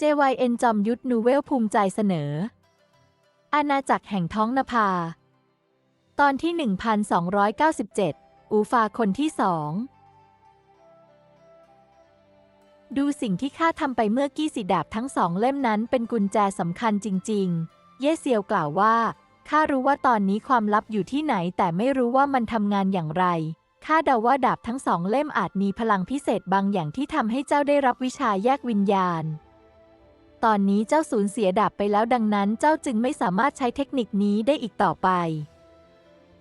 JYN จอมยุทธนูเวลภูมิใจเสนอ อาณาจักรแห่งท้องนภา ตอนที่ 1297 อูฟาคนที่สองดูสิ่งที่ข้าทำไปเมื่อกี้สิดาบทั้งสองเล่มนั้นเป็นกุญแจสำคัญจริง ๆ เย่เซียวกล่าวว่า ข้ารู้ว่าตอนนี้ความลับอยู่ที่ไหน แต่ไม่รู้ว่ามันทำงานอย่างไร ข้าเดาว่าดาบทั้งสองเล่มอาจมีพลังพิเศษบางอย่างที่ทำให้เจ้าได้รับวิชาแยกวิญญาณ ตอนนี้เจ้าสูญเสียดาบไปแล้วดังนั้นเจ้าจึงไม่สามารถใช้เทคนิคนี้ได้อีกต่อไป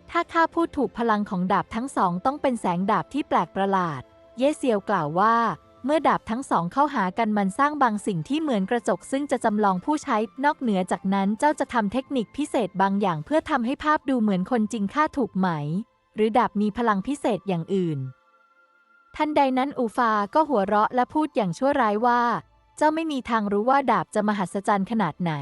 ถ้าข้าพูดถูกพลังของดาบทั้งสองต้องเป็นแสงดาบที่แปลกประหลาด เยเซียวกล่าวว่า เมื่อดาบทั้งสองเข้าหากันมันสร้างบางสิ่งที่เหมือนกระจกซึ่งจะจำลองผู้ใช้ นอกเหนือจากนั้นเจ้าจะทำเทคนิคพิเศษบางอย่างเพื่อทำให้ภาพดูเหมือนคนจริงข้าถูกไหม หรือดาบมีพลังพิเศษอย่างอื่น ทันใดนั้นอูฟาก็หัวเราะและพูดอย่างชั่วร้ายว่า เจ้าไม่มีทางรู้ว่าดาบจะมหัศจรรย์ขนาดไหน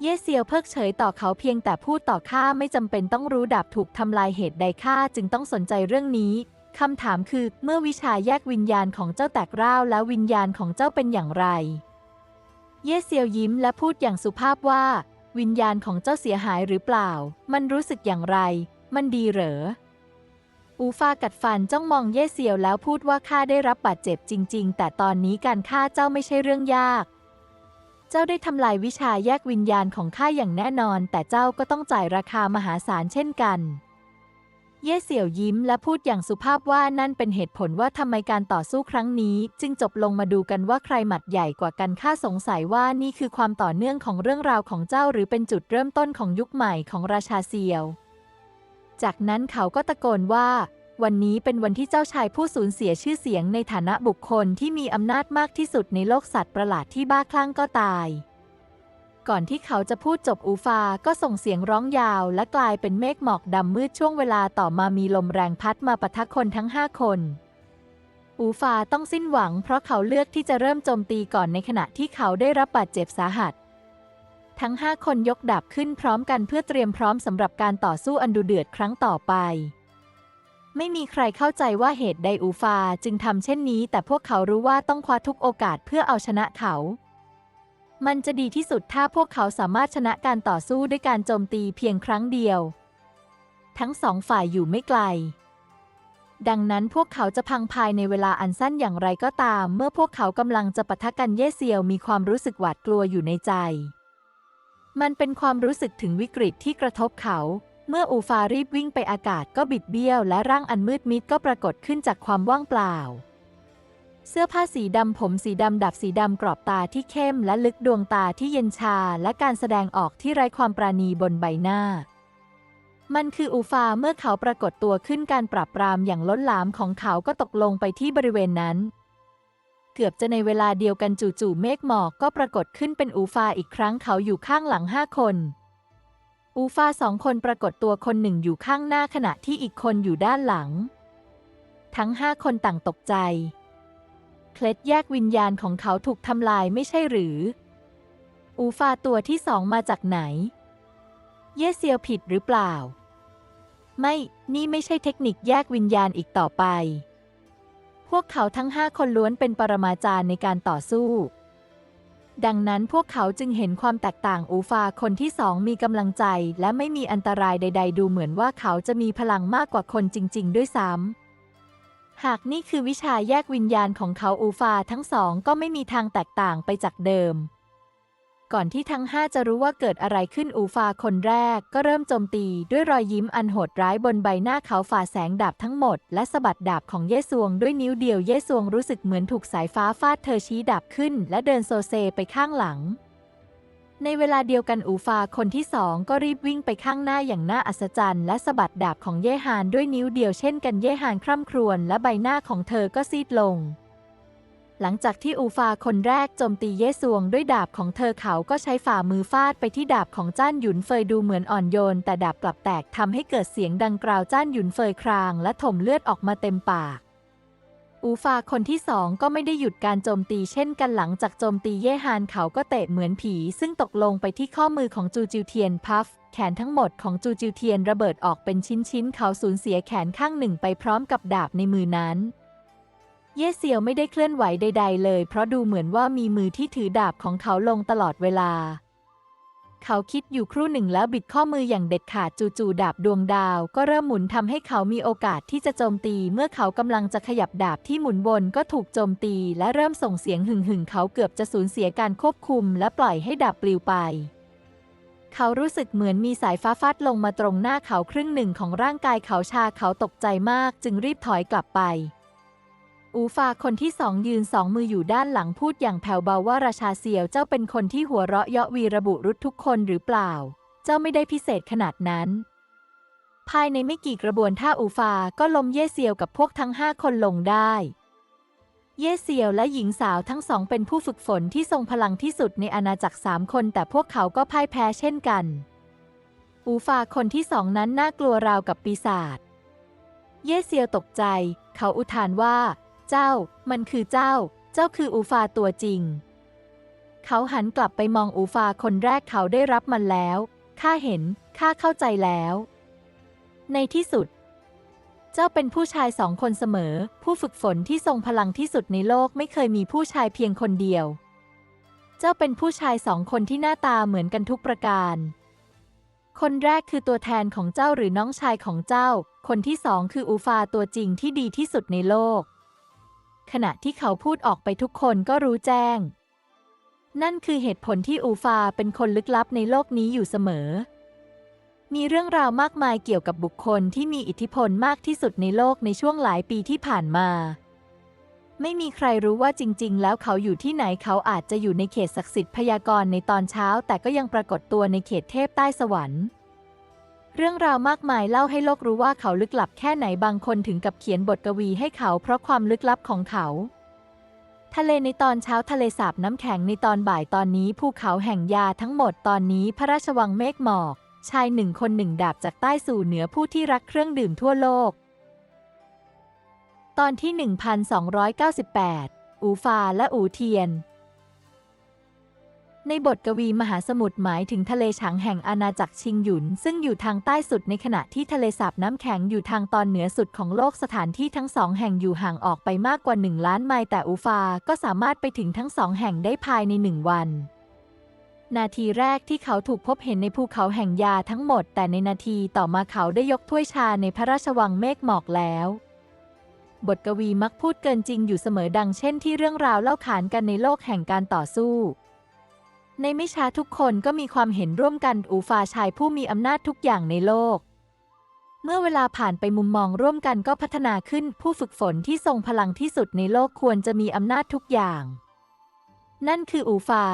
เย่เซียวเพิกเฉยต่อเขาเพียงแต่พูดต่อข้าไม่จำเป็นต้องรู้ดาบถูกทำลายเหตุใดข้าจึงต้องสนใจเรื่องนี้คำถามคือเมื่อวิชาแยกวิญญาณของเจ้าแตกร้าวแล้ววิญญาณของเจ้าเป็นอย่างไร เย่เซียวยิ้มและพูดอย่างสุภาพว่า วิญญาณของเจ้าเสียหายหรือเปล่า มันรู้สึกอย่างไร มันดีเหรอ อูฟากัดฟันจ้องมองเย่เซียวแล้วพูดว่าข้าได้รับบาดเจ็บจริง ๆ แต่ตอนนี้การฆ่าเจ้าไม่ใช่เรื่องยาก เจ้าได้ทำลายวิชาแยกวิญญาณของข้าอย่างแน่นอน แต่เจ้าก็ต้องจ่ายราคามหาศาลเช่นกัน เย่เสี่ยวยิ้มและพูดอย่างสุภาพว่านั่นเป็นเหตุผลว่าทำไมการต่อสู้ครั้งนี้ จึงจบลงมาดูกันว่าใครหมัดใหญ่กว่ากันข้าสงสัยว่านี่คือความต่อเนื่องของเรื่องราวของเจ้าหรือเป็นจุดเริ่มต้นของยุคใหม่ของราชาเซียว จากนั้นเขาก็ตะโกนว่า วันนี้เป็นวันที่เจ้าชายผู้สูญเสียชื่อเสียงในฐานะบุคคลที่มีอำนาจมากที่สุดในโลกสัตว์ประหลาดที่บ้าคลั่งก็ตาย ก่อนที่เขาจะพูดจบอูฟาก็ส่งเสียงร้องยาวและกลายเป็นเมฆหมอกดำมืดช่วงเวลาต่อมามีลมแรงพัดมาปะทะคนทั้งห้าคนอูฟาต้องสิ้นหวังเพราะเขาเลือกที่จะเริ่มโจมตีก่อนในขณะที่เขาได้รับบาดเจ็บสาหัส ทั้งห้าคนยกดาบขึ้นพร้อมกันเพื่อเตรียมพร้อมสำหรับการต่อสู้อันดุเดือดครั้งต่อไป ไม่มีใครเข้าใจว่าเหตุใดอูฟาจึงทำเช่นนี้ แต่พวกเขารู้ว่าต้องคว้าทุกโอกาสเพื่อเอาชนะเขา มันจะดีที่สุดถ้าพวกเขาสามารถชนะการต่อสู้ด้วยการโจมตีเพียงครั้งเดียว ทั้งสองฝ่ายอยู่ไม่ไกลดังนั้นพวกเขาจะพังภายในเวลาอันสั้นอย่างไรก็ตาม เมื่อพวกเขากำลังจะปะทะกันเย่เซียวมีความรู้สึกหวาดกลัวอยู่ในใจ มันเป็นความรู้สึกถึงวิกฤตที่กระทบเขา เมื่ออูฟารีบวิ่งไปอากาศก็บิดเบี้ยวและร่างอันมืดมิดก็ปรากฏขึ้นจากความว่างเปล่า เสื้อผ้าสีดำผมสีดำดับสีดำกรอบตาที่เข้มและลึกดวงตาที่เย็นชาและการแสดงออกที่ไร้ความปราณีบนใบหน้า มันคืออูฟาเมื่อเขาปรากฏตัวขึ้นการปราบปรามอย่างล้นหลามของเขาก็ตกลงไปที่บริเวณนั้น กือบจะในเวลาเดียวกันจู่ๆเมฆหมอกก็ปรากฏขึ้นเป็นอูฟาอีกครั้งเขาอยู่ข้างหลังห้าคน อูฟาสองคนปรากฏตัวคนหนึ่งอยู่ข้างหน้าขณะที่อีกคนอยู่ด้านหลัง ทั้งห้าคนต่างตกใจ เคล็ดแยกวิญญาณของเขาถูกทำลายไม่ใช่หรือ อูฟาตัวที่สองมาจากไหน เย่เซียวผิดหรือเปล่า ไม่ นี่ไม่ใช่เทคนิคแยกวิญญาณอีกต่อไป พวกเขาทั้งห้าคนล้วนเป็นปรมาจารย์ในการต่อสู้ ดังนั้นพวกเขาจึงเห็นความแตกต่างอูฟาคนที่สองมีกำลังใจ และไม่มีอันตรายใด ๆ ดูเหมือนว่าเขาจะมีพลังมากกว่าคนจริง ๆ ด้วยซ้ำหากนี่คือวิชาแยกวิญญาณของเขาอูฟาทั้งสองก็ไม่มีทางแตกต่างไปจากเดิม ก่อนที่ทั้งห้าจะรู้ว่าเกิดอะไรขึ้นอูฟาคนแรก ก็เริ่มโจมตีด้วยรอยยิ้มอันโหดร้ายบนใบหน้าเขาฝ่าแสงดาบทั้งหมด และสะบัดดาบของเยซวงด้วยนิ้วเดียวเยซวงรู้สึกเหมือนถูกสายฟ้าฟาดเธอชี้ดาบขึ้น และเดินโซเซไปข้างหลัง ในเวลาเดียวกันอูฟาคนที่สองก็รีบวิ่งไปข้างหน้าอย่างน่าอัศจรรย์ และสะบัดดาบของเยฮานด้วยนิ้วเดียวเช่นกันเยฮานคร่ำครวญและใบหน้าของเธอก็ซีดลง หลังจากที่อูฟาคนแรกโจมตีเยซวงด้วยดาบของเธอเขาก็ใช้ฝ่ามือฟาดไปที่ดาบของจ้านหยุนเฟยดูเหมือนอ่อนโยน แต่ดาบกลับแตกทำให้เกิดเสียงดังกราวจ้านหยุนเฟยคราง และถมเลือดออกมาเต็มปาก อูฟาคนที่สองก็ไม่ได้หยุดการโจมตีเช่นกันหลังจากโจมตีเย่ฮานเขาก็เตะเหมือนผี ซึ่งตกลงไปที่ข้อมือของจูจิวเทียนพัฟแขนทั้งหมดของจูจิวเทียนระเบิดออกเป็นชิ้นๆเขาสูญเสียแขนข้างหนึ่งไปพร้อมกับดาบในมือนั้น เย่เซียวไม่ได้เคลื่อนไหวใด ๆ เลย เพราะดูเหมือนว่ามีมือที่ถือดาบของเขาลงตลอดเวลา เขาคิดอยู่ครู่หนึ่งแล้วบิดข้อมืออย่างเด็ดขาดจู่ๆดาบดวงดาว ก็เริ่มหมุนทำให้เขามีโอกาสที่จะโจมตี เมื่อเขากำลังจะขยับดาบที่หมุนวนก็ถูกโจมตี และเริ่มส่งเสียงหึ่งๆเขาเกือบจะสูญเสียการควบคุม และปล่อยให้ดาบปลิวไปเขารู้สึกเหมือนมีสายฟ้าฟาดลงมาตรงหน้าเขาครึ่งหนึ่งของร่างกายเขาชาเขาตกใจมาก จึงรีบถอยกลับไป อูฟาคนที่สองยืนสองมืออยู่ด้านหลังพูดอย่างแผ่วเบาว่าราชาเซียวเจ้าเป็นคนที่หัวเราะเยาะวีระบุรุษทุกคนหรือเปล่า เจ้าไม่ได้พิเศษขนาดนั้น ภายในไม่กี่กระบวนท่าอูฟาก็ล้มเย่เซียวกับพวกทั้งห้าคนลงได้ เย่เซียวและหญิงสาวทั้งสองเป็นผู้ฝึกฝนที่ทรงพลังที่สุดในอาณาจักรสามคนแต่พวกเขาก็พ่ายแพ้เช่นกัน อูฟาคนที่สองนั้นน่ากลัวราวกับปีศาจ เย่เซียวตกใจ เขาอุทานว่า เจ้า มันคือเจ้า เจ้าคืออูฟาตัวจริง เขาหันกลับไปมองอูฟาคนแรกเขาได้รับมันแล้ว ข้าเห็น ข้าเข้าใจแล้ว ในที่สุด เจ้าเป็นผู้ชายสองคนเสมอ ผู้ฝึกฝนที่ทรงพลังที่สุดในโลกไม่เคยมีผู้ชายเพียงคนเดียว เจ้าเป็นผู้ชายสองคนที่หน้าตาเหมือนกันทุกประการคนแรกคือตัวแทนของเจ้าหรือน้องชายของเจ้า คนที่สองคืออูฟาตัวจริงที่ดีที่สุดในโลก ขณะที่เขาพูดออกไปทุกคนก็รู้แจ้ง นั่นคือเหตุผลที่อูฟาเป็นคนลึกลับในโลกนี้อยู่เสมอ มีเรื่องราวมากมายเกี่ยวกับบุคคลที่มีอิทธิพลมากที่สุดในโลกในช่วงหลายปีที่ผ่านมา ไม่มีใครรู้ว่าจริง ๆ แล้วเขาอยู่ที่ไหนเขาอาจจะอยู่ในเขตศักดิ์สิทธิ์พยากรณ์ในตอนเช้า แต่ก็ยังปรากฏตัวในเขตเทพใต้สวรรค์ เรื่องราวมากมายเล่าให้โลกรู้ว่าเขาลึกลับแค่ไหนบางคนถึงกับเขียนบทกวีให้เขาเพราะความลึกลับของเขา ทะเลในตอนเช้าทะเลสาบน้ำแข็งในตอนบ่ายตอนนี้ภูเขาแห่งยาทั้งหมดตอนนี้พระราชวังเมฆหมอก ชายหนึ่งคนหนึ่งดาบจากใต้สู่เหนือผู้ที่รักเครื่องดื่มทั่วโลก ตอนที่ 1298 อูฟาและอูเทียน ในบทกวีมหาสมุทรหมายถึงทะเลฉางแห่งอาณาจักรชิงหยุน ซึ่งอยู่ทางใต้สุดในขณะที่ทะเลสาบน้ำแข็งอยู่ทางตอนเหนือสุดของโลกสถานที่ทั้งสองแห่งอยู่ห่างออกไปมากกว่าหนึ่งล้านไมล์แต่อูฟาก็สามารถไปถึงทั้งสองแห่งได้ภายในหนึ่งวัน นาทีแรกที่เขาถูกพบเห็นในภูเขาแห่งยาทั้งหมด แต่ในนาทีต่อมาเขาได้ยกถ้วยชาในพระราชวังเมฆหมอกแล้วบทกวีมักพูดเกินจริงอยู่เสมอดังเช่นที่เรื่องราวเล่าขานกันในโลกแห่งการต่อสู้ ในไม่ช้าทุกคนก็มีความเห็นร่วมกันอูฟาชายผู้มีอำนาจทุกอย่างในโลก เมื่อเวลาผ่านไปมุมมองร่วมกันก็พัฒนาขึ้นผู้ฝึกฝนที่ทรงพลังที่สุดในโลกควรจะมีอำนาจทุกอย่าง นั่นคืออูฟา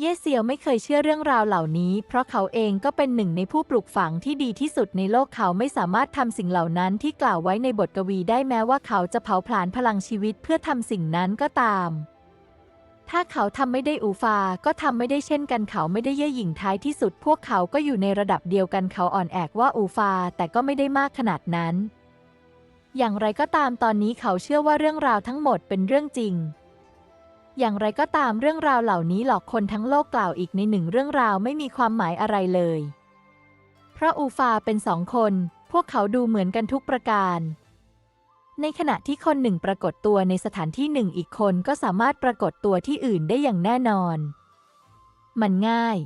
เย่เซียวไม่เคยเชื่อเรื่องราวเหล่านี้ เพราะเขาเองก็เป็นหนึ่งในผู้ปลูกฝังที่ดีที่สุดในโลกเขาไม่สามารถทำสิ่งเหล่านั้นที่กล่าวไว้ในบทกวีได้แม้ว่าเขาจะเผาผลาญพลังชีวิตเพื่อทำสิ่งนั้นก็ตาม ถ้าเขาทำไม่ได้อูฟา ก็ทำไม่ได้เช่นกันเขาไม่ได้เย่หยิ่งท้ายที่สุด พวกเขาก็อยู่ในระดับเดียวกันเขาอ่อนแอกว่าอูฟา แต่ก็ไม่ได้มากขนาดนั้น อย่างไรก็ตามตอนนี้เขาเชื่อว่าเรื่องราวทั้งหมดเป็นเรื่องจริง อย่างไรก็ตามเรื่องราวเหล่านี้หลอกคนทั้งโลกกล่าวอีกในหนึ่งเรื่องราวไม่มีความหมายอะไรเลย เพราะอูฟาเป็นสองคน พวกเขาดูเหมือนกันทุกประการ ในขณะที่คนหนึ่งปรากฏตัวในสถานที่หนึ่งอีกคนก็สามารถปรากฏตัวที่อื่นได้อย่างแน่นอน มันง่าย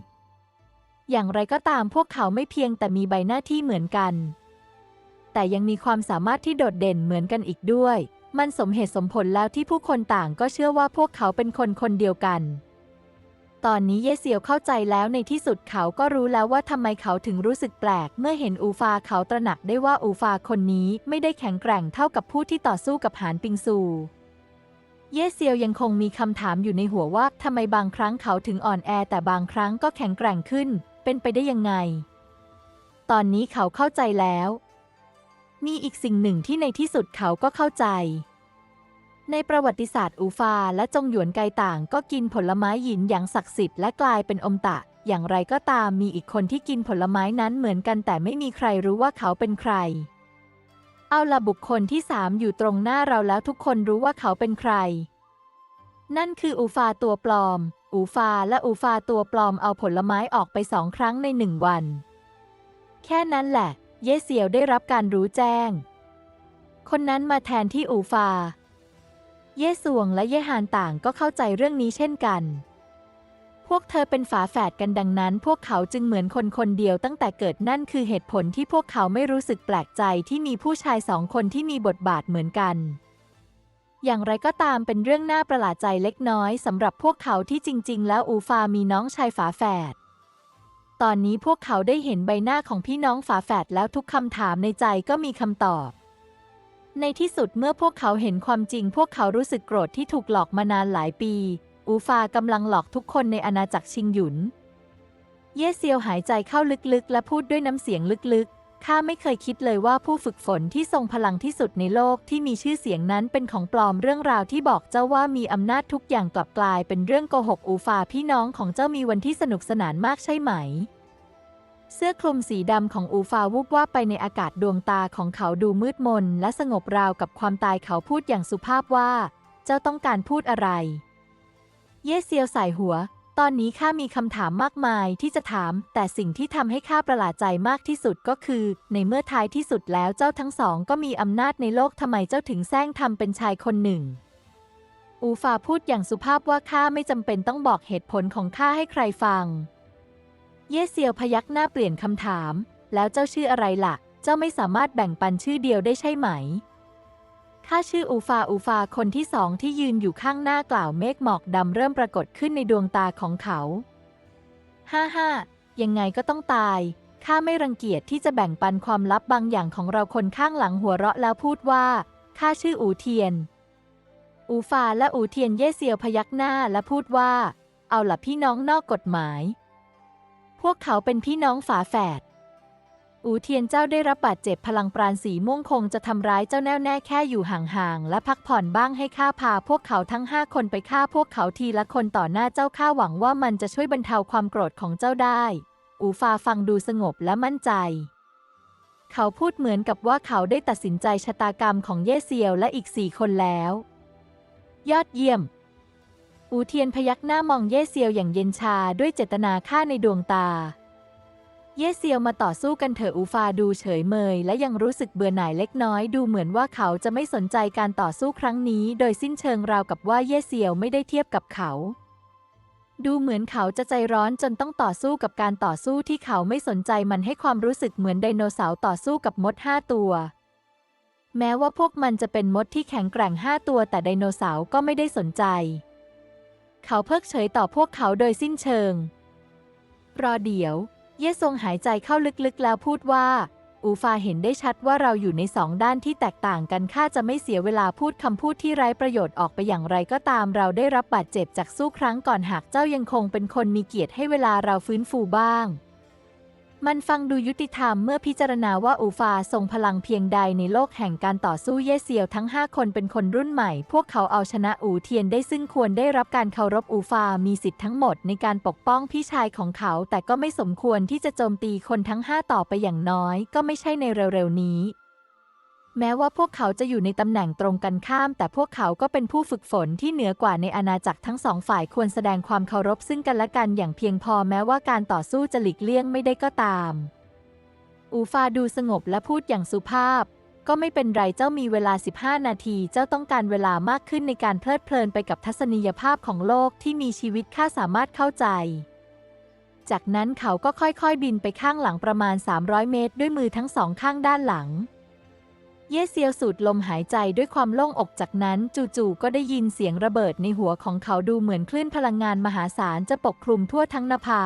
อย่างไรก็ตามพวกเขาไม่เพียงแต่มีใบหน้าที่เหมือนกัน แต่ยังมีความสามารถที่โดดเด่นเหมือนกันอีกด้วย มันสมเหตุสมผลแล้วที่ผู้คนต่างก็เชื่อว่าพวกเขาเป็นคนคนเดียวกัน ตอนนี้เยเซียวเข้าใจแล้วในที่สุดเขาก็รู้แล้วว่าทำไมเขาถึงรู้สึกแปลก เมื่อเห็นอูฟาเขาตระหนักได้ว่าอูฟาคนนี้ไม่ได้แข็งแกร่งเท่ากับผู้ที่ต่อสู้กับหานปิงซูเยเซียวยังคงมีคำถามอยู่ในหัวว่าทำไมบางครั้งเขาถึงอ่อนแอแต่บางครั้งก็แข็งแกร่งขึ้น เป็นไปได้ยังไง ตอนนี้เขาเข้าใจแล้ว มีอีกสิ่งหนึ่งที่ในที่สุดเขาก็เข้าใจ ในประวัติศาสตร์อูฟาและจงหยวนไกต่างก็กินผลไม้หยินอย่างศักดิ์สิทธิ์และกลายเป็นอมตะ อย่างไรก็ตามมีอีกคนที่กินผลไม้นั้นเหมือนกันแต่ไม่มีใครรู้ว่าเขาเป็นใคร เอาละบุคคลที่สามอยู่ตรงหน้าเราแล้วทุกคนรู้ว่าเขาเป็นใคร นั่นคืออูฟาตัวปลอม อูฟาและอูฟาตัวปลอมเอาผลไม้ออกไปสองครั้งในหนึ่งวัน แค่นั้นแหละ เยเซียวได้รับการรู้แจ้ง คนนั้นมาแทนที่อูฟา เย่สวงและเย่ฮานต่างก็เข้าใจเรื่องนี้เช่นกัน พวกเธอเป็นฝาแฝดกันดังนั้น พวกเขาจึงเหมือนคนคนเดียวตั้งแต่เกิดนั่นคือเหตุผลที่พวกเขาไม่รู้สึกแปลกใจที่มีผู้ชายสองคนที่มีบทบาทเหมือนกัน อย่างไรก็ตามเป็นเรื่องน่าประหลาดใจเล็กน้อยสำหรับพวกเขาที่จริง ๆ แล้วอูฟามีน้องชายฝาแฝดตอนนี้พวกเขาได้เห็นใบหน้าของพี่น้องฝาแฝดแล้วทุกคำถามในใจก็มีคำตอบ ในที่สุดเมื่อพวกเขาเห็นความจริง พวกเขารู้สึกโกรธที่ถูกหลอกมานานหลายปี อูฟากำลังหลอกทุกคนในอาณาจักรชิงหยุน เย่เซียวหายใจเข้าลึกๆ และพูดด้วยน้ำเสียงลึกๆ ข้าไม่เคยคิดเลยว่าผู้ฝึกฝนที่ทรงพลังที่สุดในโลกที่มีชื่อเสียงนั้นเป็นของปลอมเรื่องราวที่บอกเจ้าว่ามีอำนาจทุกอย่างกลับกลายเป็นเรื่องโกหกอูฟาพี่น้องของเจ้ามีวันที่สนุกสนานมากใช่ไหม เสื้อคลุมสีดำของอูฟาวูบว่าบไปในอากาศดวงตาของเขาดูมืดมน และสงบราวกับความตายเขาพูดอย่างสุภาพว่า เจ้าต้องการพูดอะไร เย่เซียวใส่หัว ตอนนี้ข้ามีคำถามมากมายที่จะถาม แต่สิ่งที่ทำให้ข้าประหลาดใจมากที่สุดก็คือ ในเมื่อท้ายที่สุดแล้วเจ้าทั้งสองก็มีอำนาจในโลกทำไมเจ้าถึงแซงทำเป็นชายคนหนึ่ง อูฟาพูดอย่างสุภาพว่าข้าไม่จำเป็นต้องบอกเหตุผลของข้าให้ใครฟัง เย่เซียวพยักหน้าเปลี่ยนคำถาม แล้วเจ้าชื่ออะไรล่ะ เจ้าไม่สามารถแบ่งปันชื่อเดียวได้ใช่ไหม ข้าชื่ออูฟาอูฟาคนที่สองที่ยืนอยู่ข้างหน้ากล่าวเมฆหมอกดำเริ่มปรากฏขึ้นในดวงตาของเขา ฮ่าฮ่ายังไงก็ต้องตาย ข้าไม่รังเกียจที่จะแบ่งปันความลับบางอย่างของเราคนข้างหลังหัวเราะแล้วพูดว่า ข้าชื่ออูเทียน อูฟาและอูเทียนเย่เซียวพยักหน้าและพูดว่า เอาล่ะพี่น้องนอกกฎหมาย พวกเขาเป็นพี่น้องฝาแฝด อูเทียนเจ้าได้รับบาดเจ็บพลังปราณสีม่วงคงจะทำร้ายเจ้าแน่วแน่แค่อยู่ห่างๆและพักผ่อนบ้างให้ข้าพาพวกเขาทั้งห้าคนไปฆ่าพวกเขาทีละคนต่อหน้าเจ้าข้าหวังว่ามันจะช่วยบรรเทาความโกรธของเจ้าได้ อูฟาฟังดูสงบและมั่นใจ เขาพูดเหมือนกับว่าเขาได้ตัดสินใจชะตากรรมของเย่เซียวและอีกสี่คนแล้ว ยอดเยี่ยม อูเทียนพยักหน้ามองเย่เซียวอย่างเย็นชาด้วยเจตนาฆ่าในดวงตา เย่เซียวมาต่อสู้กันเถอะอูฟาดูเฉยเมย และยังรู้สึกเบื่อหน่ายเล็กน้อยดูเหมือนว่าเขาจะไม่สนใจการต่อสู้ครั้งนี้ โดยสิ้นเชิงราวกับว่าเย่เซียวไม่ได้เทียบกับเขาดูเหมือนเขาจะใจร้อนจนต้องต่อสู้กับการต่อสู้ที่เขาไม่สนใจมันให้ความรู้สึกเหมือนไดโนเสาร์ต่อสู้กับมดห้าตัว แม้ว่าพวกมันจะเป็นมดที่แข็งแกร่งห้าตัวแต่ไดโนเสาร์ก็ไม่ได้สนใจ เขาเพิกเฉยต่อพวกเขาโดยสิ้นเชิง รอเดี๋ยว เย่ทรงหายใจเข้าลึกๆแล้วพูดว่า อูฟาเห็นได้ชัดว่าเราอยู่ในสองด้านที่แตกต่างกันข้าจะไม่เสียเวลาพูดคำพูดที่ไร้ประโยชน์ออกไปอย่างไรก็ตามเราได้รับบาดเจ็บจากสู้ครั้งก่อนหากเจ้ายังคงเป็นคนมีเกียรติให้เวลาเราฟื้นฟูบ้าง มันฟังดูยุติธรรมเมื่อพิจารณาว่าอูฟาทรงพลังเพียงใดในโลกแห่งการต่อสู้เย่เซียวทั้ง 5 คนเป็นคนรุ่นใหม่ พวกเขาเอาชนะอูเทียนได้ซึ่งควรได้รับการเคารพอูฟา มีสิทธิ์ทั้งหมดในการปกป้องพี่ชายของเขา แต่ก็ไม่สมควรที่จะโจมตีคนทั้ง 5 ต่อไปอย่างน้อย ก็ไม่ใช่ในเร็วๆนี้ แม้ว่าพวกเขาจะอยู่ในตำแหน่งตรงกันข้าม แต่พวกเขาก็เป็นผู้ฝึกฝนที่เหนือกว่าในอาณาจักรทั้งสองฝ่ายควรแสดงความเคารพซึ่งกันและกันอย่างเพียงพอแม้ว่าการต่อสู้จะหลีกเลี่ยงไม่ได้ก็ตาม อูฟาดูสงบและพูดอย่างสุภาพ ก็ไม่เป็นไรเจ้ามีเวลา 15 นาที เจ้าต้องการเวลามากขึ้นในการเพลิดเพลินไปกับทัศนียภาพของโลกที่มีชีวิตข้าสามารถเข้าใจจากนั้นเขาก็ค่อยๆ บินไปข้างหลังประมาณ 300 เมตร ด้วยมือทั้งสองข้างด้านหลัง เย่เซียวสูดลมหายใจด้วยความโล่งอกจากนั้นจู่ๆก็ได้ยินเสียงระเบิดในหัวของเขาดูเหมือนคลื่นพลังงานมหาศาลจะปกคลุมทั่วทั้งนภา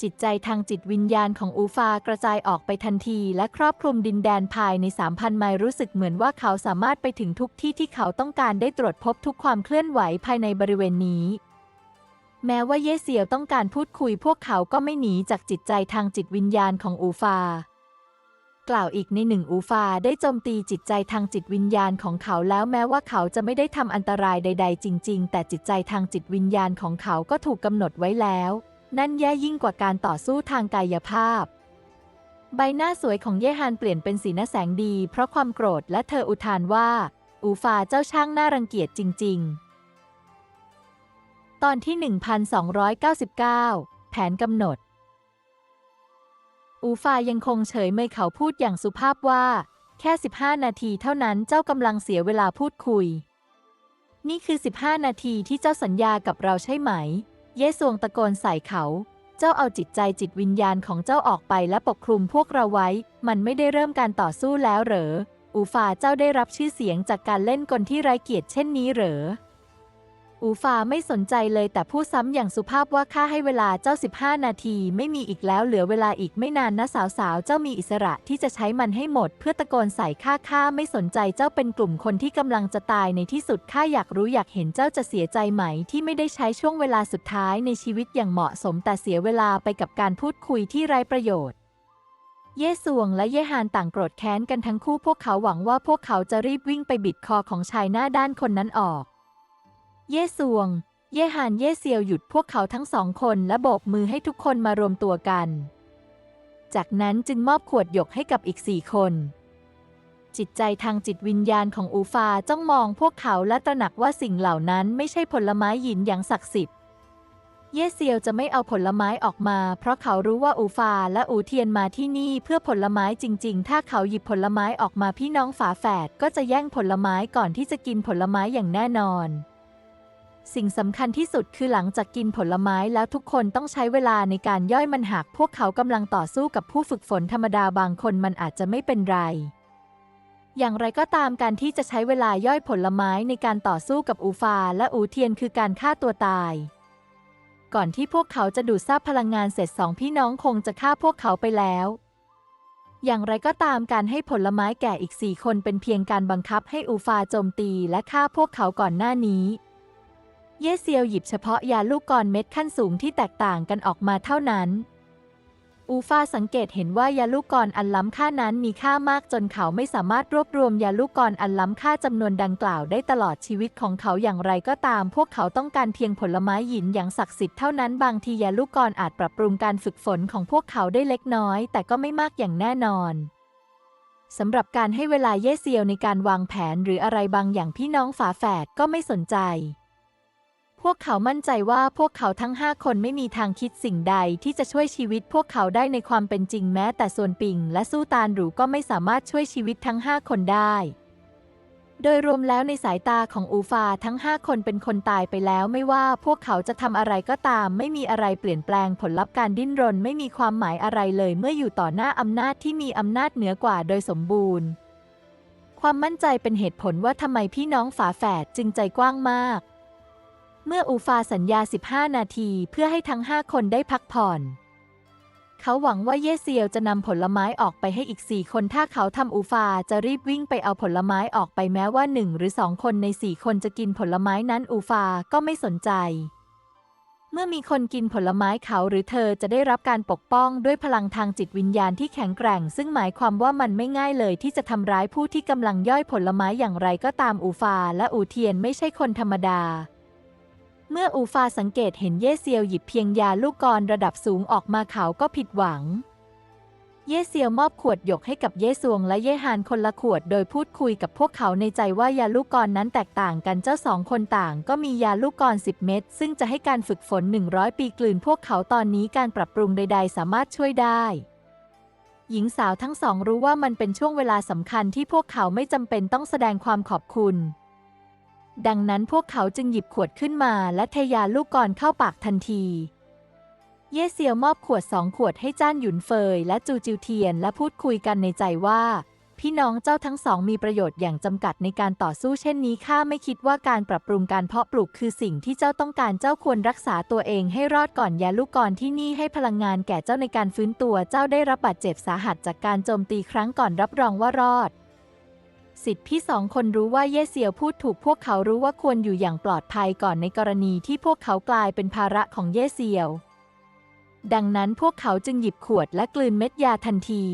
จิตใจทางจิตวิญญาณของอูฟากระจายออกไปทันทีและครอบคลุมดินแดนภายใน 3,000 ไมล์รู้สึกเหมือนว่าเขาสามารถไปถึงทุกที่ที่เขาต้องการได้ตรวจพบทุกความเคลื่อนไหวภายในบริเวณนี้แม้ว่าเย่เซียวต้องการพูดคุยพวกเขาก็ไม่หนีจากจิตใจทางจิตวิญญาณของอูฟา กล่าวอีกในหนึ่งอูฟาได้โจมตีจิตใจทางจิตวิญญาณของเขาแล้วแม้ว่าเขาจะไม่ได้ทำอันตรายใด ๆ จริง ๆ แต่จิตใจทางจิตวิญญาณของเขาก็ถูกกำหนดไว้แล้ว นั่นแย่ยิ่งกว่าการต่อสู้ทางกายภาพ ใบหน้าสวยของเย่ฮานเปลี่ยนเป็นสีหน้าแสงดี เพราะความโกรธและเธออุทานว่า อูฟาเจ้าช่างน่ารังเกียจจริง ๆ ตอนที่ 1299 แผนกำหนด อูฟายังคงเฉยเมยเขาพูดอย่างสุภาพว่า แค่ 15 นาทีเท่านั้นเจ้ากำลังเสียเวลาพูดคุย นี่คือ 15 นาทีที่เจ้าสัญญากับเราใช่ไหม เยสวงตะโกนใส่เขา เจ้าเอาจิตใจจิตวิญญาณของเจ้าออกไปและปกคลุมพวกเราไว้ มันไม่ได้เริ่มการต่อสู้แล้วเหรอ อูฟาเจ้าได้รับชื่อเสียงจากการเล่นกลที่ไร้เกียรติเช่นนี้เหรอ อูฟาไม่สนใจเลยแต่พูดซ้ำอย่างสุภาพว่าข้าให้เวลาเจ้า 15 นาที ไม่มีอีกแล้วเหลือเวลาอีกไม่นานนะสาวๆ เจ้ามีอิสระที่จะใช้มันให้หมด เพื่อตะโกนใส่ข้าข้าไม่สนใจเจ้าเป็นกลุ่มคนที่กำลังจะตายในที่สุดข้าอยากรู้อยากเห็นเจ้าจะเสียใจไหม ที่ไม่ได้ใช้ช่วงเวลาสุดท้ายในชีวิตอย่างเหมาะสม แต่เสียเวลาไปกับการพูดคุยที่ไร้ประโยชน์เย่สวงและเย่ฮานต่างโกรธแค้นกันทั้งคู่พวกเขาหวังว่าพวกเขาจะรีบวิ่งไปบิดคอของชายหน้าด้านคนนั้นออก เย่สวง เย่ฮานเย่เซียวหยุดพวกเขาทั้งสองคนและโบกมือให้ทุกคนมารวมตัวกัน จากนั้นจึงมอบขวดหยกให้กับอีกสี่คน จิตใจทางจิตวิญญาณของอูฟาจ้องมองพวกเขาและตระหนักว่าสิ่งเหล่านั้นไม่ใช่ผลไม้หยินอย่างศักดิ์สิทธิ์ เย่เซียวจะไม่เอาผลไม้ออกมา เพราะเขารู้ว่าอูฟาและอูเทียนมาที่นี่เพื่อผลไม้จริง ๆ ถ้าเขาหยิบผลไม้ออกมาพี่น้องฝาแฝดก็จะแย่งผลไม้ก่อนที่จะกินผลไม้อย่างแน่นอน สิ่งสำคัญที่สุดคือหลังจากกินผลไม้แล้วทุกคนต้องใช้เวลาในการย่อยมันหากพวกเขากำลังต่อสู้กับผู้ฝึกฝนธรรมดาบางคนมันอาจจะไม่เป็นไร อย่างไรก็ตามการที่จะใช้เวลาย่อยผลไม้ในการต่อสู้กับอูฟาและอูเทียนคือการฆ่าตัวตาย ก่อนที่พวกเขาจะดูดซับพลังงานเสร็จสองพี่น้องคงจะฆ่าพวกเขาไปแล้วอย่างไรก็ตามการให้ผลไม้แก่อีกสี่คนเป็นเพียงการบังคับให้อูฟาโจมตีและฆ่าพวกเขาก่อนหน้านี้ เย่เซียวหยิบเฉพาะยาลูกกรเม็ดขั้นสูงที่แตกต่างกันออกมาเท่านั้น อูฟาสังเกตเห็นว่ายาลูกกรอันล้ำค่านั้นมีค่ามากจนเขาไม่สามารถรวบรวมยาลูกกรอันล้ำค่าจำนวนดังกล่าวได้ตลอดชีวิตของเขาอย่างไรก็ตาม พวกเขาต้องการเพียงผลไม้หยินอย่างศักดิ์สิทธิ์เท่านั้นบางทียาลูกกรอาจปรับปรุงการฝึกฝนของพวกเขาได้เล็กน้อย แต่ก็ไม่มากอย่างแน่นอนสำหรับการให้เวลาเย่เซียวในการวางแผนหรืออะไรบางอย่างพี่น้องฝาแฝดก็ไม่สนใจ วกเขามั่นใจว่าพวกเขาทั้งห้าคนไม่มีทางคิดสิ่งใดที่จะช่วยชีวิตพวกเขาได้ในความเป็นจริงแม้แต่ส่วนปิงและสู้ตานหรูก็ไม่สามารถช่วยชีวิตทั้งห้าคนได้ โดยรวมแล้วในสายตาของอูฟาทั้งห้าคนเป็นคนตายไปแล้วไม่ว่าพวกเขาจะทำอะไรก็ตาม ไม่มีอะไรเปลี่ยนแปลงผลลัพธ์การดิ้นรนไม่มีความหมายอะไรเลยเมื่ออยู่ต่อหน้าอำนาจที่มีอำนาจเหนือกว่าโดยสมบูรณ์ ความมั่นใจเป็นเหตุผลว่าทำไมพี่น้องฝาแฝดจึงใจกว้างมาก เมื่ออูฟาสัญญา 15 นาทีเพื่อให้ทั้ง 5 คนได้พักผ่อน เขาหวังว่าเยเซียวจะนำผลไม้ออกไปให้อีก 4 คนถ้าเขาทำอูฟาจะรีบวิ่งไปเอาผลไม้ออกไปแม้ว่า 1 หรือ 2 คนใน 4 คนจะกินผลไม้นั้นอูฟาก็ไม่สนใจ เมื่อมีคนกินผลไม้เขาหรือเธอจะได้รับการปกป้องด้วยพลังทางจิตวิญญาณที่แข็งแกร่ง ซึ่งหมายความว่ามันไม่ง่ายเลยที่จะทำร้ายผู้ที่กำลังย่อยผลไม้อย่างไรก็ตามอูฟาและอูเทียนไม่ใช่คนธรรมดา เมื่ออูฟาสังเกตเห็นเย่เซียวหยิบเพียงยาลูกกรระดับสูงออกมาเขาก็ผิดหวัง เย่เซียวมอบขวดหยกให้กับเย่ซวงและเย่ฮานคนละขวด โดยพูดคุยกับพวกเขาในใจว่ายาลูกกรนั้นแตกต่างกันเจ้าสองคนต่างก็มียาลูกกร 10 เม็ดซึ่งจะให้การฝึกฝน 100 ปีกลืนพวกเขาตอนนี้การปรับปรุงใด ๆ สามารถช่วยได้หญิงสาวทั้งสองรู้ว่ามันเป็นช่วงเวลาสำคัญที่พวกเขาไม่จำเป็นต้องแสดงความขอบคุณ ดังนั้นพวกเขาจึงหยิบขวดขึ้นมาและเทยาลูกกรเข้าปากทันที เย่เซียวมอบขวดสองขวดให้จ้านหยุนเฟยและจูจิวเทียนและพูดคุยกันในใจว่า พี่น้องเจ้าทั้งสองมีประโยชน์อย่างจำกัดในการต่อสู้เช่นนี้ข้าไม่คิดว่าการปรับปรุงการเพาะปลูกคือสิ่งที่เจ้าต้องการเจ้าควรรักษาตัวเองให้รอดก่อนยาลูกกรที่นี่ให้พลังงานแก่เจ้าในการฟื้นตัวเจ้าได้รับบาดเจ็บสาหัสจากการโจมตีครั้งก่อนรับรองว่ารอด สิทธิ์พี่สองคนรู้ว่าเย่เซียวพูดถูกพวกเขารู้ว่าควรอยู่อย่างปลอดภัยก่อนในกรณีที่พวกเขากลายเป็นภาระของเย่เซียว ดังนั้นพวกเขาจึงหยิบขวดและกลืนเม็ดยาทันที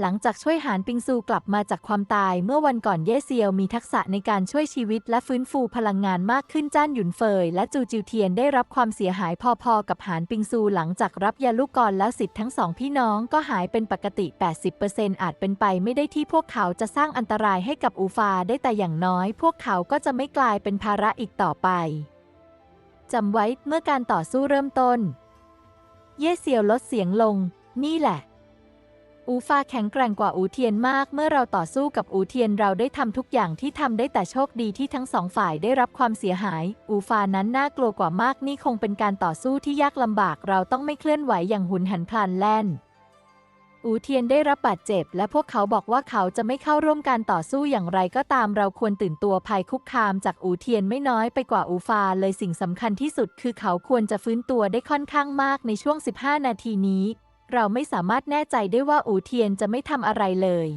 หลังจากช่วยหานปิงซูกลับมาจากความตายเมื่อวันก่อนเย่เซียวมีทักษะในการช่วยชีวิตและฟื้นฟูพลังงานมากขึ้นจ้านหยุนเฟยและจูจิวเทียนได้รับความเสียหายพอๆ กับหานปิงซูหลังจากรับยาลูกกรแล้วสิทธิ์ทั้งสองพี่น้องก็หายเป็นปกติ 80%อาจเป็นไปไม่ได้ที่พวกเขาจะสร้างอันตรายให้กับอูฟาได้แต่อย่างน้อย พวกเขาก็จะไม่กลายเป็นภาระอีกต่อไปจำไว้เมื่อการต่อสู้เริ่มต้น เย่เซียวลดเสียงลง นี่แหละ อูฟาแข็งแกร่งกว่าอูเทียนมาก เมื่อเราต่อสู้กับอูเทียนเราได้ทำทุกอย่างที่ทำได้แต่โชคดีที่ทั้งสองฝ่ายได้รับความเสียหาย อูฟานั้นน่ากลัวกว่ามากนี่คงเป็นการต่อสู้ที่ยากลำบากเราต้องไม่เคลื่อนไหวอย่างหุนหันพลันแล่น อูเทียนได้รับบาดเจ็บ และพวกเขาบอกว่าเขาจะไม่เข้าร่วมการต่อสู้อย่างไรก็ตาม เราควรตื่นตัวภัยคุกคามจากอูเทียนไม่น้อยไปกว่าอูฟาเลยสิ่งสำคัญที่สุด คือเขาควรจะฟื้นตัวได้ค่อนข้างมากในช่วง 15 นาทีนี้ เราไม่สามารถแน่ใจได้ว่าอูเทียนจะไม่ทำอะไรเลย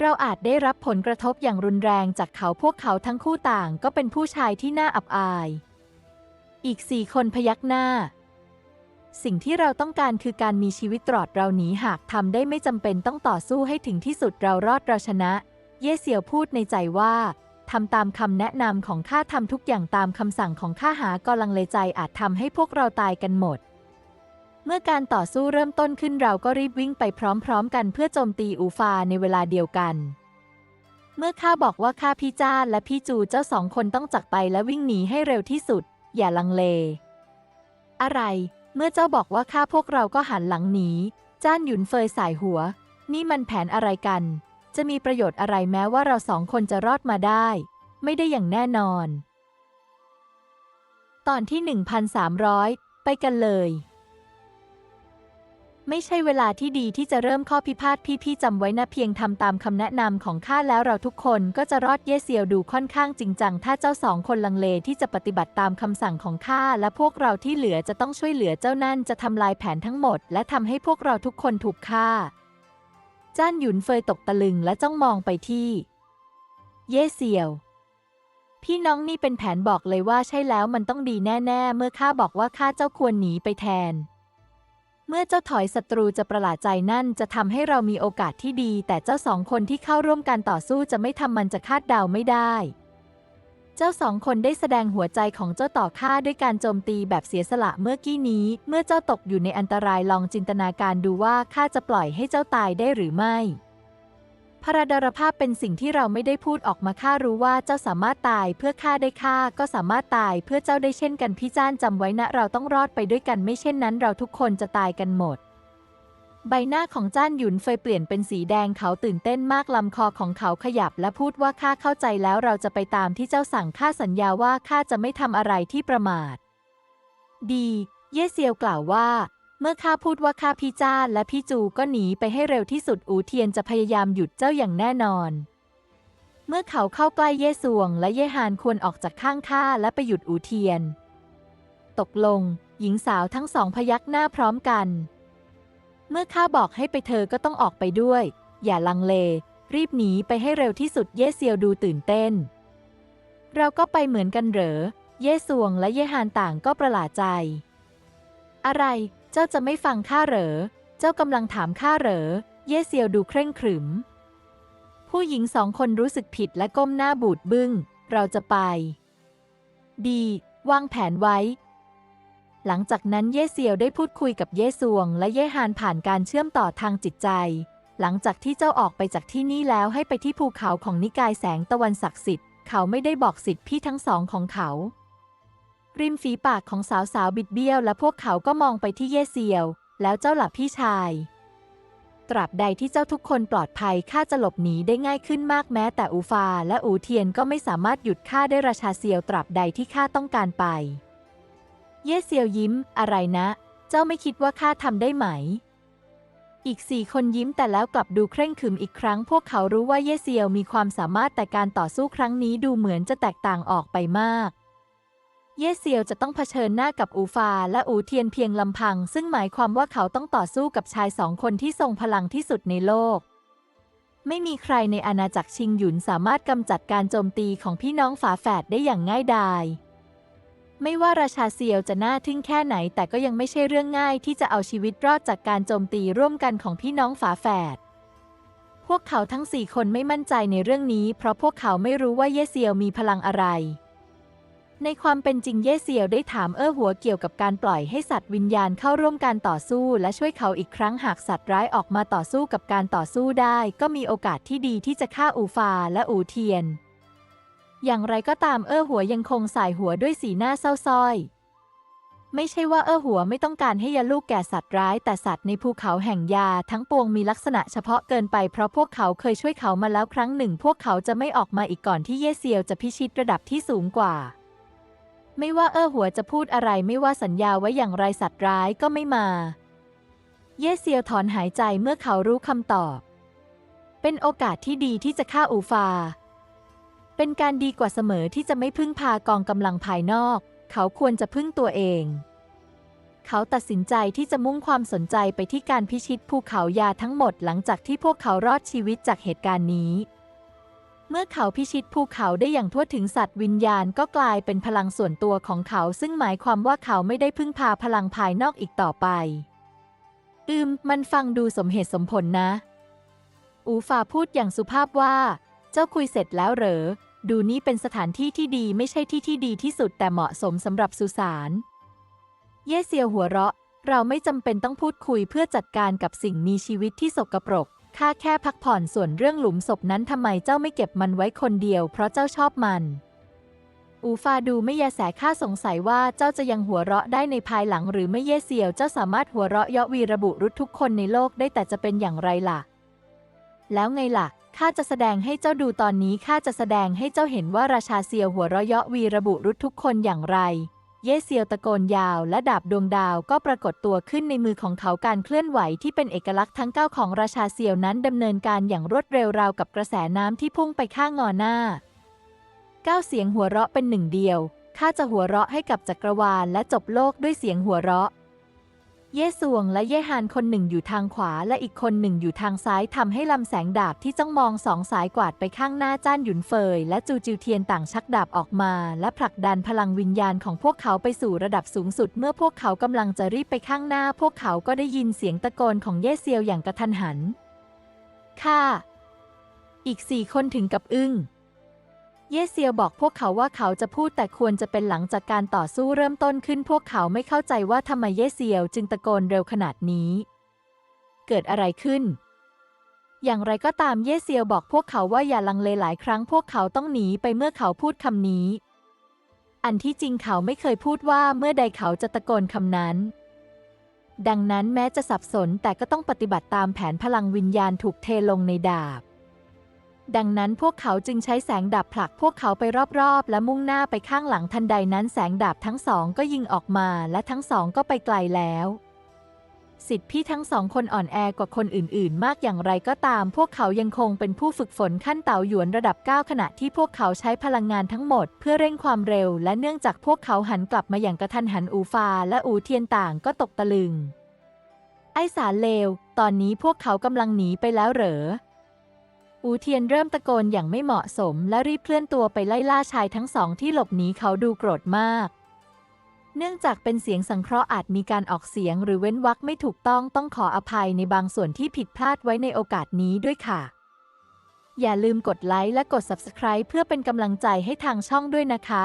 เราอาจได้รับผลกระทบอย่างรุนแรงจากเขาพวกเขาทั้งคู่ต่างก็เป็นผู้ชายที่น่าอับอาย อีกสี่คนพยักหน้า สิ่งที่เราต้องการคือการมีชีวิตตลอดเราหนีหากทำได้ไม่จำเป็นต้องต่อสู้ให้ถึงที่สุดเรารอดเราชนะ เย่เสี่ยวพูดในใจว่าทำตามคำแนะนำของข้าทำทุกอย่างตามคำสั่งของข้าหากำลังเลใจอาจทำให้พวกเราตายกันหมด มื่อการต่อสู้เริ่มต้นขึ้นเราก็รีบวิ่งไปพร้อมๆ กันเพื่อโจมตีอูฟาในเวลาเดียวกัน เมื่อข้าบอกว่าข้าพี่จ้าและพี่จูเจ้าสองคนต้องจักไปและวิ่งหนีให้เร็วที่สุด อย่าลังเล อะไร เมื่อเจ้าบอกว่าข้าพวกเราก็หันหลังหนี จ้านหยุนเฟยสายหัว นี่มันแผนอะไรกัน จะมีประโยชน์อะไรแม้ว่าเราสองคนจะรอดมาได้ ไม่ได้อย่างแน่นอน ตอนที่ 1,300 ไปกันเลย ไม่ใช่เวลาที่ดีที่จะเริ่มข้อพิพาทพี่ๆจำไว้นะเพียงทำตามคำแนะนำของข้าแล้วเราทุกคนก็จะรอดเย่เซียวดูค่อนข้างจริงจัง ถ้าเจ้าสองคนลังเลที่จะปฏิบัติตามคำสั่งของข้าและพวกเราที่เหลือจะต้องช่วยเหลือเจ้านั่นจะทำลายแผนทั้งหมด และทำให้พวกเราทุกคนถูกฆ่า จ้านหยุนเฟยตกตะลึงและจ้องมองไปที่ เย่เซียวพี่น้องนี่เป็นแผนบอกเลยว่าใช่แล้วมันต้องดีแน่ ๆ เมื่อข้าบอกว่าข้าเจ้าควรหนีไปแทน เมื่อเจ้าถอยศัตรูจะประหลาดใจนั่นจะทำให้เรามีโอกาสที่ดี แต่เจ้าสองคนที่เข้าร่วมการต่อสู้จะไม่ทำมันจะคาดเดาไม่ได้ เจ้าสองคนได้แสดงหัวใจของเจ้าต่อข้าด้วยการโจมตีแบบเสียสละเมื่อกี้นี้ เมื่อเจ้าตกอยู่ในอันตรายลองจินตนาการดูว่าข้าจะปล่อยให้เจ้าตายได้หรือไม่ พระดารภาพเป็นสิ่งที่เราไม่ได้พูดออกมาข้ารู้ว่าเจ้าสามารถตายเพื่อข้าได้ข้าก็สามารถตายเพื่อเจ้าได้เช่นกันพี่จ้านจำไว้นะเราต้องรอดไปด้วยกันไม่เช่นนั้น เราทุกคนจะตายกันหมด ใบหน้าของจ้านหยุนเฟยเปลี่ยนเป็นสีแดงเขาตื่นเต้นมากลำคอของเขาขยับและพูดว่าข้าเข้าใจแล้วเราจะไปตามที่เจ้าสั่งข้าสัญญาว่าข้าจะไม่ทำอะไรที่ประมาท ดี เย่เซียวกล่าวว่า เมื่อข้าพูดว่าข้าพี่จ้าและพี่จูก็หนีไปให้เร็วที่สุดอูเทียนจะพยายามหยุดเจ้าอย่างแน่นอน เมื่อเขาเข้าใกล้เย่ซวง และเย่ฮานควรออกจากข้างข้าและไปหยุดอูเทียน ตกลง หญิงสาวทั้งสองพยักหน้าพร้อมกัน เมื่อข้าบอกให้ไปเธอก็ต้องออกไปด้วย อย่าลังเล รีบหนีไปให้เร็วที่สุดเย่เซียวดูตื่นเต้น เราก็ไปเหมือนกันเหรอ เย่ซวงและเย่ฮานต่างก็ประหลาดใจ อะไร เจ้าจะไม่ฟังข้าเหรอ เจ้ากำลังถามข้าเหรอ เย่เซียวดูเคร่งขรึม ผู้หญิงสองคนรู้สึกผิดและก้มหน้าบูดบึง้ง เราจะไป ดี วางแผนไว้ หลังจากนั้นเย่เซียวได้พูดคุยกับเย่ซวง และเย่ฮานผ่านการเชื่อมต่อทางจิตใจ หลังจากที่เจ้าออกไปจากที่นี่แล้วให้ไปที่ภูเขาของนิกายแสงตะวันศักดิ์สิทธิ์ เขาไม่ได้บอกสิทธิพี่ทั้งสองของเขา ริมฝีปากของสาวสาวๆบิดเบี้ยวและพวกเขาก็มองไปที่เย่เซียว แล้วเจ้าหลับพี่ชาย ตราบใดที่เจ้าทุกคนปลอดภัยข้าจะหลบหนีได้ง่ายขึ้นมากแม้แต่อูฟาและอูเทียนก็ไม่สามารถหยุดข้าได้ราชาเซียวตราบใดที่ข้าต้องการไป เย่เซียวยิ้ม อะไรนะ เจ้าไม่คิดว่าข้าทำได้ไหมอีกสี่คนยิ้มแต่แล้วกลับดูเคร่งขรึมอีกครั้ง พวกเขารู้ว่าเย่เซียวมีความสามารถแต่การต่อสู้ครั้งนี้ดูเหมือนจะแตกต่างออกไปมาก เย่เซียวจะต้องเผชิญหน้ากับอูฟาและอูเทียนเพียงลำพัง ซึ่งหมายความว่าเขาต้องต่อสู้กับชายสองคนที่ทรงพลังที่สุดในโลก ไม่มีใครในอาณาจักรชิงหยุนสามารถกำจัดการโจมตีของพี่น้องฝาแฝดได้อย่างง่ายดาย ไม่ว่าราชาเซียวจะน่าทึ่งแค่ไหน แต่ก็ยังไม่ใช่เรื่องง่ายที่จะเอาชีวิตรอดจากการโจมตีร่วมกันของพี่น้องฝาแฝดพวกเขาทั้งสี่คนไม่มั่นใจในเรื่องนี้ เพราะพวกเขาไม่รู้ว่าเย่เซียวมีพลังอะไร ในความเป็นจริงเย่เซียวได้ถามเอ้อหัวเกี่ยวกับการปล่อยให้สัตว์วิญญาณเข้าร่วมการต่อสู้และช่วยเขาอีกครั้งหากสัตว์ร้ายออกมาต่อสู้กับการต่อสู้ได้ ก็มีโอกาสที่ดีที่จะฆ่าอูฟาและอูเทียน อย่างไรก็ตามเอ้อหัวยังคงสายหัวด้วยสีหน้าเศร้าส้อย ไม่ใช่ว่าเอ้อหัวไม่ต้องการให้ยาลูกแก่สัตว์ร้าย แต่สัตว์ในภูเขาแห่งยาทั้งปวงมีลักษณะเฉพาะเกินไปเพราะพวกเขาเคยช่วยเขามาแล้วครั้งหนึ่ง พวกเขาจะไม่ออกมาอีกก่อนที่เย่เซียวจะพิชิตระดับที่สูงกว่า ไม่ว่าเอ้อหัวจะพูดอะไรไม่ว่าสัญญาไว้อย่างไรสัตว์ร้ายก็ไม่มา เย่เซียวถอนหายใจเมื่อเขารู้คำตอบ เป็นโอกาสที่ดีที่จะฆ่าอูฟา เป็นการดีกว่าเสมอที่จะไม่พึ่งพากองกำลังภายนอก เขาควรจะพึ่งตัวเอง เขาตัดสินใจที่จะมุ่งความสนใจไปที่การพิชิตภูเขายาทั้งหมดหลังจากที่พวกเขารอดชีวิตจากเหตุการณ์นี้ เมื่อเขาพิชิตภูเขาได้อย่างทั่วถึงสัตว์วิญญาณก็กลายเป็นพลังส่วนตัวของเขา ซึ่งหมายความว่าเขาไม่ได้พึ่งพาพลังภายนอกอีกต่อไป อืม มันฟังดูสมเหตุสมผลนะ อูฟาพูดอย่างสุภาพว่า เจ้าคุยเสร็จแล้วเหรอ ดูนี่เป็นสถานที่ที่ดีไม่ใช่ที่ที่ดีที่สุดแต่เหมาะสมสำหรับสุสาน เย่เซียวหัวเราะ เราไม่จำเป็นต้องพูดคุยเพื่อจัดการกับสิ่งมีชีวิตที่สกปรก ข้าแค่พักผ่อนส่วนเรื่องหลุมศพนั้นทำไมเจ้าไม่เก็บมันไว้คนเดียว เพราะเจ้าชอบมัน อูฟาดูไม่ยาแสข้าสงสัยว่าเจ้าจะยังหัวเราะได้ในภายหลังหรือไม่เย่เซียว เจ้าสามารถหัวเราะเยาะวีระบุรุษทุกคนในโลกได้แต่จะเป็นอย่างไรล่ะ แล้วไงล่ะข้าจะแสดงให้เจ้าดูตอนนี้ข้าจะแสดงให้เจ้าเห็นว่าราชาเซียวหัวเราะเยาะวีระบุรุษทุกคนอย่างไร เย่เซียวตะโกนยาวและดาบดวงดาวก็ปรากฏตัวขึ้นในมือของเขาการเคลื่อนไหวที่เป็นเอกลักษณ์ทั้งเก้าของราชาเซียวนั้นดำเนินการอย่างรวดเร็วราวกับกระแสน้ำที่พุ่งไปข้างงอหน้าก้าเสียงหัวเราะเป็นหนึ่งเดียวข้าจะหัวเราะให้กับจักรวาลและจบโลกด้วยเสียงหัวเราะ เย่สวงและเย่ฮานคนหนึ่งอยู่ทางขวาและอีกคนหนึ่งอยู่ทางซ้ายทำให้ลำแสงดาบที่จ้องมองสองสายกวาดไปข้างหน้าจ้านหยุนเฟย และจูจิวเทียนต่างชักดาบออกมา และผลักดันพลังวิญญาณของพวกเขาไปสู่ระดับสูงสุด เมื่อพวกเขากำลังจะรีบไปข้างหน้า พวกเขาก็ได้ยินเสียงตะโกนของเย่เซียวอย่างกระทันหันค่ะอีกสี่คนถึงกับอึ้ง เยเซียบอกพวกเขาว่าเขาจะพูดแต่ควรจะเป็นหลังจากการต่อสู้เริ่มต้นขึ้นพวกเขาไม่เข้าใจว่าทำไมเยเซียวจึงตะโกนเร็วขนาดนี้ เกิดอะไรขึ้น อย่างไรก็ตามเยเซียวบอกพวกเขาว่าอย่าลังเลหลายครั้งพวกเขาต้องหนีไปเมื่อเขาพูดคำนี้ อันที่จริงเขาไม่เคยพูดว่าเมื่อใดเขาจะตะโกนคำนั้น ดังนั้นแม้จะสับสนแต่ก็ต้องปฏิบัติตามแผนพลังวิญญาณถูกเทลงในดาบ ดังนั้นพวกเขาจึงใช้แสงดาบผลักพวกเขาไปรอบๆ และมุ่งหน้าไปข้างหลังทันใดนั้นแสงดาบทั้งสองก็ยิงออกมา และทั้งสองก็ไปไกลแล้วสิทธิพี่ทั้งสองคนอ่อนแอกว่าคนอื่น ๆ มากอย่างไรก็ตาม พวกเขายังคงเป็นผู้ฝึกฝนขั้นเต่าหยวนระดับ 9 ขณะที่พวกเขาใช้พลังงานทั้งหมด เพื่อเร่งความเร็ว และเนื่องจากพวกเขาหันกลับมาอย่างกระทันหันอูฟาและอูเทียนต่างก็ตกตะลึง ไอสารเลว ตอนนี้พวกเขากำลังหนีไปแล้วเหรอ อูเทียนเริ่มตะโกนอย่างไม่เหมาะสม และรีบเคลื่อนตัวไปไล่ล่าชายทั้งสองที่หลบหนีเขาดูโกรธมาก เนื่องจากเป็นเสียงสังเคราะห์อาจมีการออกเสียงหรือเว้นวรรคไม่ถูกต้องต้องขออภัยในบางส่วนที่ผิดพลาดไว้ในโอกาสนี้ด้วยค่ะ อย่าลืมกดไลค์และกด Subscribe เพื่อเป็นกำลังใจให้ทางช่องด้วยนะคะ